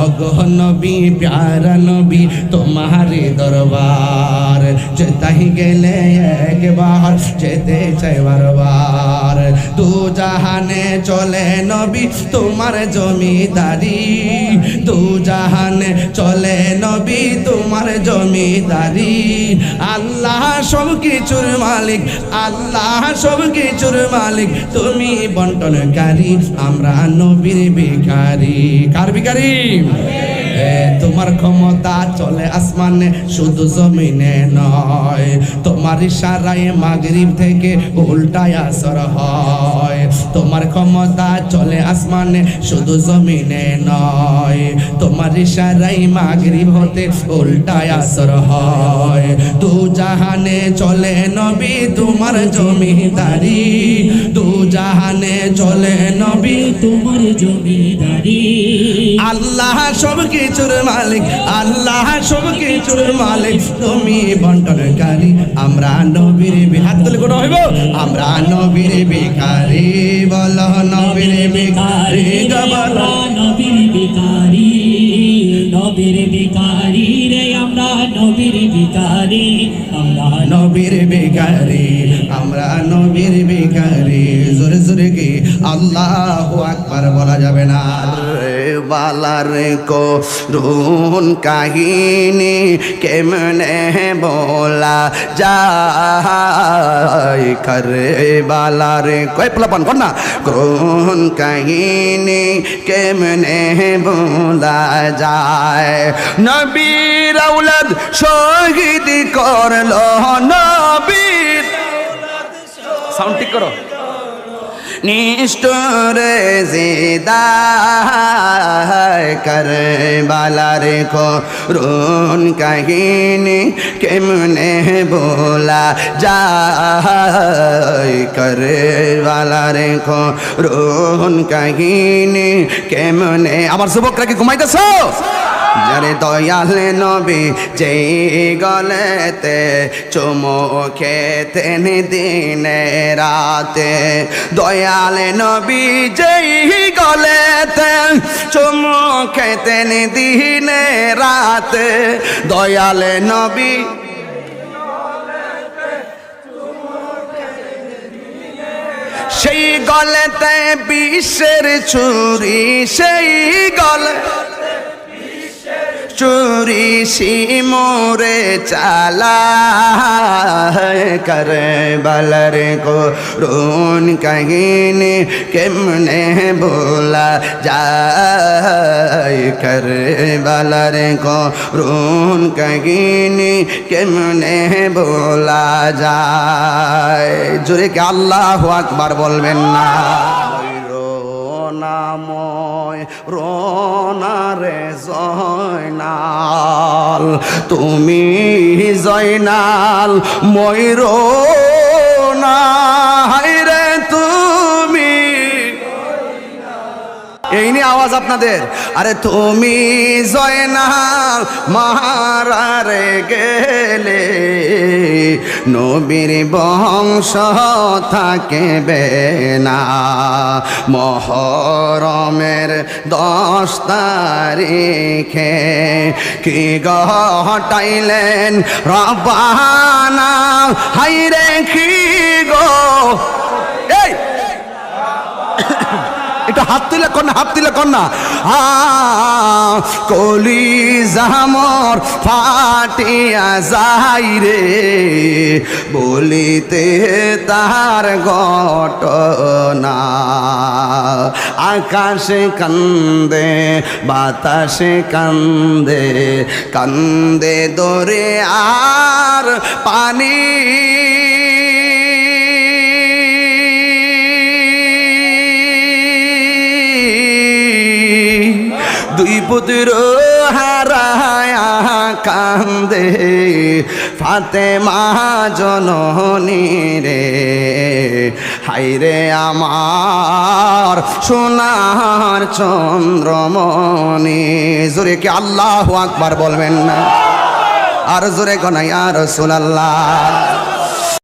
অগহ নবী প্যারা নবী তোমারি দরবার যেতাই গেলে একবার যেতে চাই বারবার তু জাহানে চলে নবী তোমার জমিদারি। তু জাহানে চলে নবী তোমার জমিদারি। আল্লাহ সব কিছুর মালিক আল্লাহ সব কিছুর মালিক তুমি বন্টনকারী আমরা নবীর ভিখারি। কার এ, তোমার ক্ষমতা চলে আসমানে, শুধু জমিনে নয়। তোমার ইশারায় মাগরিব থেকে উল্টায় আসর হয়। তোমার ক্ষমতা চলে আসমানে, শুধু জমিনে নয়। তোমার ইশারায় মাগরিব হতে উল্টায় আসর হয়। দু জাহানে চলে নবী, তোমার জমিদারি। দু জাহানে চলে নবী, তোমার জমিদারি। আল্লাহ সব কিছুর মালিক আল্লাহ সব কিছুর মালিক। তুমি বন্টনকারী আমরা নবীর বি- হাত তুলে কোনো হইব? আমরা নবীর ভিখারি বল নবীর ভিখারি গো বল। আমরা নবীর ভিখারি নবীর ভিখারি রে আমরা নবীর ভিখারি আমরা নবীর ভিখারি আমরা নবীর ভিখারি। জোরে জোরে কি আল্লাহ আকবার বলা যাবে না। রে বালার কো রুন কাহিনী কেমনে বলা যায়? করে বালার কয় প্লাপন কর না। কোন কাহিনী কেমনে বলা যায়? নবীর আউলাদ শহীদ করল নবীর। সাউন্ড ঠিক করো। নিষ্ঠুর জিদায় কর বালার করুন কাহিনী কেমনে বোলা যায়? কর বালার করুন কাহিনী কেমনে? আমার যুবকরা কি ঘুমাইতেছ? যারে দয়ালে নবী যেই গলেতে চুমো খেতেন দিনে রাতে। দয়ালে নবী যেই গলেতে চুমো খেতেন দিনে রাতে। দয়ালে নবী সেই গলেতে বিশ্বের ছুরি, সেই গলে ঋষি মোরে চালা করে বলার কো রোন কহিন কেমনে ভোলা যায় করে বলার কো রোন কহিন কেমনে ভোলা যায়? জুড়ে কে আল্লাহ আকবার বলবেন না? নাম রোনাময় রে জয়নাল। তুমি জয়নাল ময়ূর রোনা এই নিয়ে আওয়াজ আপনাদের। আরে তুমি জয়নাল মারারে গেলে, নবীর বংশ থাকবে না। মহরমের দশ তারিখে কি গটাইলেন রবানা হাইরে কি গো একটু হাত তুলে কর না, হাত তুলে কর না। কলি জামর ফাটিয়া যাই রে, বলিতে তার ঘটনা। আকাশে কান্দে, বাতাসে কান্দে কান্দে দরে আর পানি। দুই পুত্র হারায়া কান্দে ফাতে মা জননী রে হাইরে আমার সোনার চন্দ্রমণি। জোরে কি আল্লাহ আকবার বলবেন না? আর জোরে কনাই আর সোনাল্লাহ